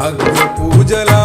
అగ్ని పూజలా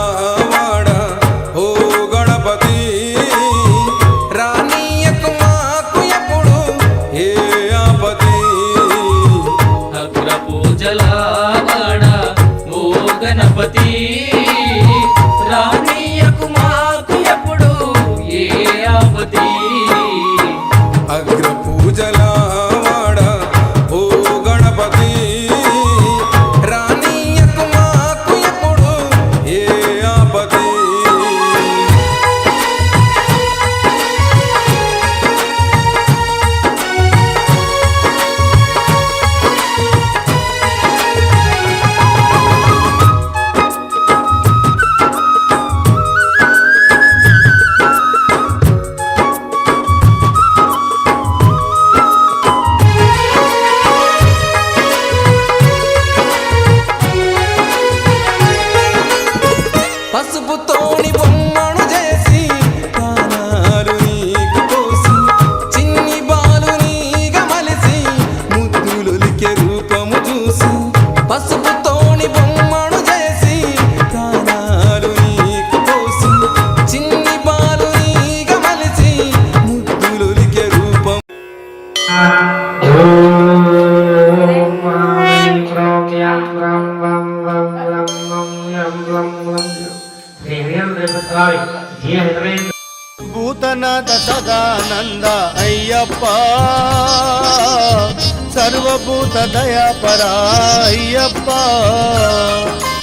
అద్భుత దయాపరాయ్యప్ప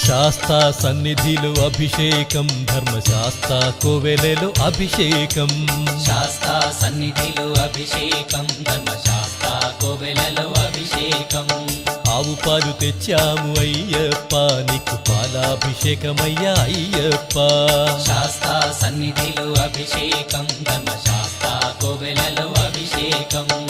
శాస్త్ర సన్నిధిలో అభిషేకం ధర్మశాస్త్ర కోవెలలో అభిషేకం. శాస్త్ర సన్నిధిలో అభిషేకం ధర్మశాస్త్ర కోవెలలో అభిషేకం. ఆవు పాలు తెచ్చాము అయ్యప్ప నీకు పాలాభిషేకమయ్యా అయ్యప్ప. శాస్త్ర సన్నిధిలో అభిషేకం ధర్మశాస్త్ర కోవెలలో అభిషేకం.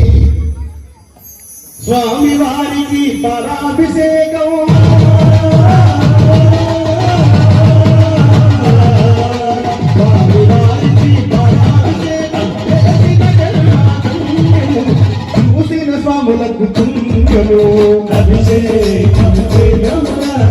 స్వామి వారికి పరాభిషేకం. స్వాములకు తుంగము అభిషేకం చేయము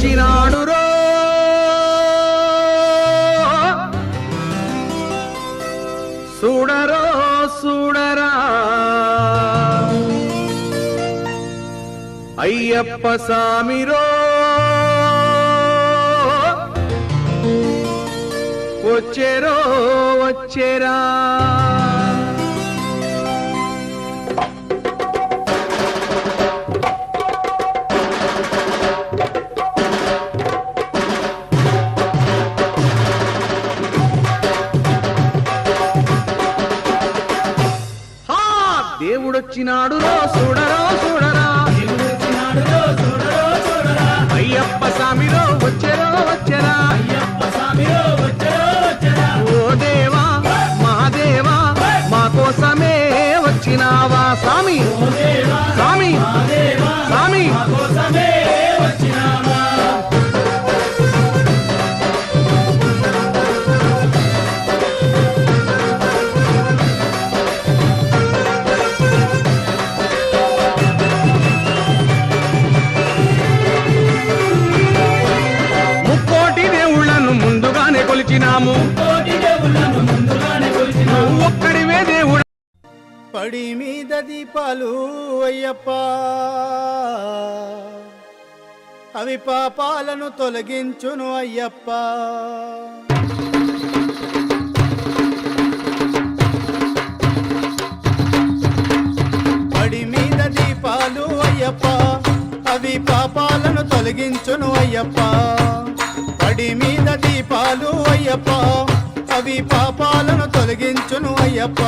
వచ్చినాడు రో చూడరో చూడరా. అయ్యప్ప సామిరో. వచ్చేరో వచ్చేరా. వచ్చినావా స్వామి. స్వామి. స్వామి. పడి మీద దీపాలు అయ్యప్ప. అవి పాపాలను తొలగించును అయ్యప్ప. పడి మీద దీపాలు అయ్యప్ప. అవి పాపాలను తొలగించును అయ్యప్ప. పడి మీద దీపాలు అయ్యప్ప. అవి పాపాలను తొలగించును అయ్యప్ప.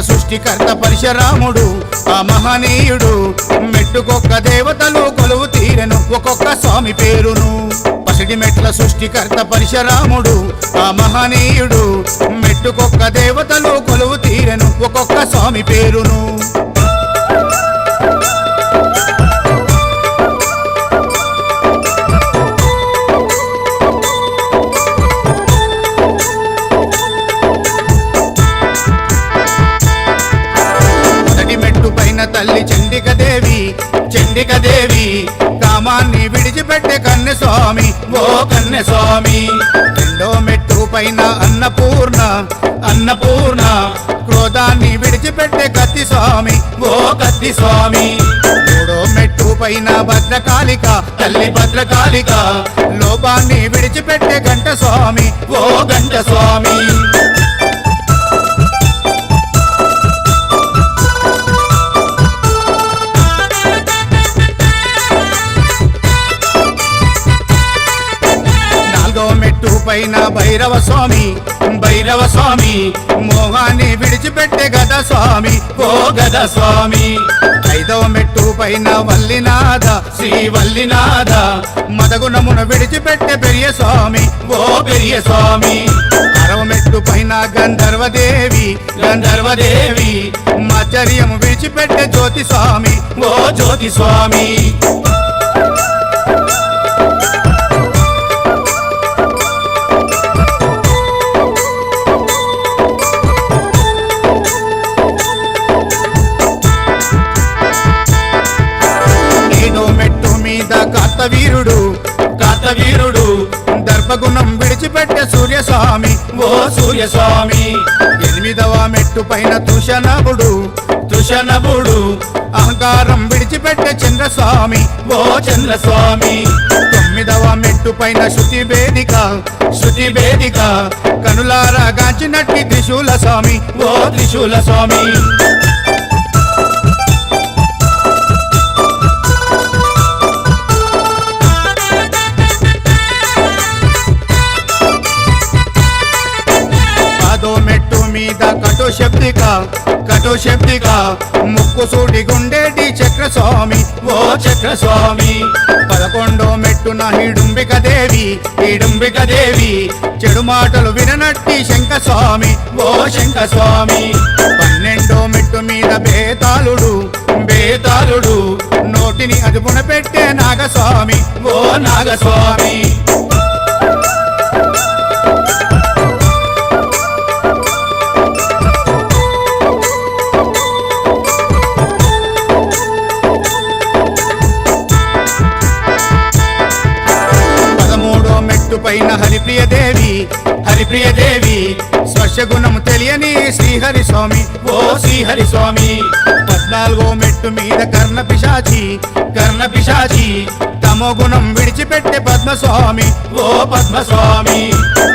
సృష్టికర్త పరశురాముడు ఆ మహనీయుడు. మెట్టుకొక్క దేవతలు కొలువు తీరెను ఒక్కొక్క స్వామి పేరును. పసిడి మెట్ల సృష్టికర్త పరశురాముడు ఆ మహనీయుడు. మెట్టుకొక్క దేవతలు కొలువు తీరెను ఒక్కొక్క స్వామి పేరును. మొదటి మెట్టు పైన తల్లి చండికదేవి చండికదేవి కామాన్ని విడిచిపెట్టే కన్నె స్వామి ఓ కన్నె స్వామి. రెండో మెట్టు పైన అన్నపూర్ణ అన్నపూర్ణ కత్తి స్వామి ఓ కత్తి స్వామి. మూడో మెట్టు పైన భద్రకాళిక తల్లి భద్రకాళిక. లోపాన్ని విడిచిపెట్టే గంట స్వామి ఓ గంట స్వామి పైన భైరవ స్వామి భైరవ స్వామి మోహాన్ని విడిచిపెట్టే గద స్వామి ఓ గద స్వామి. ఐదవ మెట్టు పైన వల్లినాథ శ్రీ వల్లినాథ మదగుణమున విడిచిపెట్టే పెరియ స్వామి ఓ పెరియ స్వామి. అరవ మెట్టు పైన గంధర్వదేవి గంధర్వదేవి మాచర్యము విడిచిపెట్టే జ్యోతి స్వామి ఓ జ్యోతి స్వామి. స్వామి. ఎనిమిదవ మెట్టు పైన తుషనబుడు తుషనబుడు అహంకారం విడిచిపెట్ట చంద్రస్వామి. ఓ చంద్రస్వామి తొమ్మిదవ మెట్టు పైన శృతి వేదిక శృతి వేదిక కనులారా గాంచినట్టి త్రిశూల స్వామి. ఓ త్రిశూల స్వామి. మెట్టు మీద కటు శబ్దిక కటు శబ్దిక ముక్కు సూటి గుండేటి చక్ర స్వామి ఓ చక్ర స్వామి పదకొండో మెట్టున హిడుంబిక దేవి హిడుంబిక దేవి చెడు మాటలు విననట్టి శంఖస్వామి ఓ శంఖస్వామి. పన్నెండో మెట్టు మీద బేతాళుడు బేతాళుడు. నోటిని అదుపున పెట్టే నాగస్వామి ఓ నాగస్వామి. ప్రియదేవి దేవి స్పర్శ గుణము తెలియని శ్రీహరి స్వామి. ఓ శ్రీహరి స్వామి పద్నాలుగో మెట్టు మీద కర్ణ పిశాచి కర్ణ పిశాచి తమో గుణం విడిచిపెట్టే పద్మస్వామి. ఓ పద్మస్వామి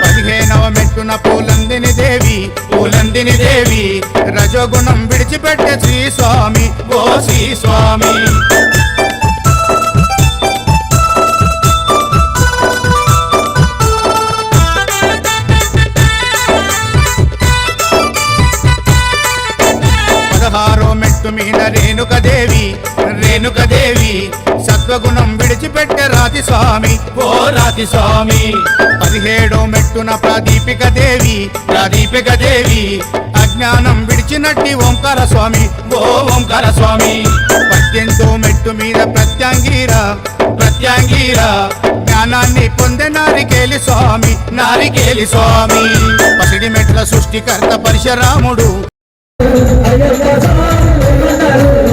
పదిహేనవ మెట్టున పూలందిని దేవి పూలందిని దేవి రజోగుణం విడిచిపెట్టే శ్రీ స్వామి. ఓ శ్రీ స్వామి. సత్వగుణం విడిచిపెట్టే రాతి స్వామి ఓ రాతి స్వామి పదిహేడో మెట్టున ప్రదీపిక దేవి ప్రదీపిక దేవి. అజ్ఞానం విడిచినట్టి ఓంకార స్వామి. ఓ ఓంకార స్వామి. పద్దెనిమిదో మెట్టు మీద ప్రత్యాంగీర ప్రత్యాంగీర. జ్ఞానాన్ని పొందే నారికేలి స్వామి. నారికేలి స్వామి. పసిడి మెట్ల సృష్టికర్త పరశురాముడు. అయ్యప్ప స్వామి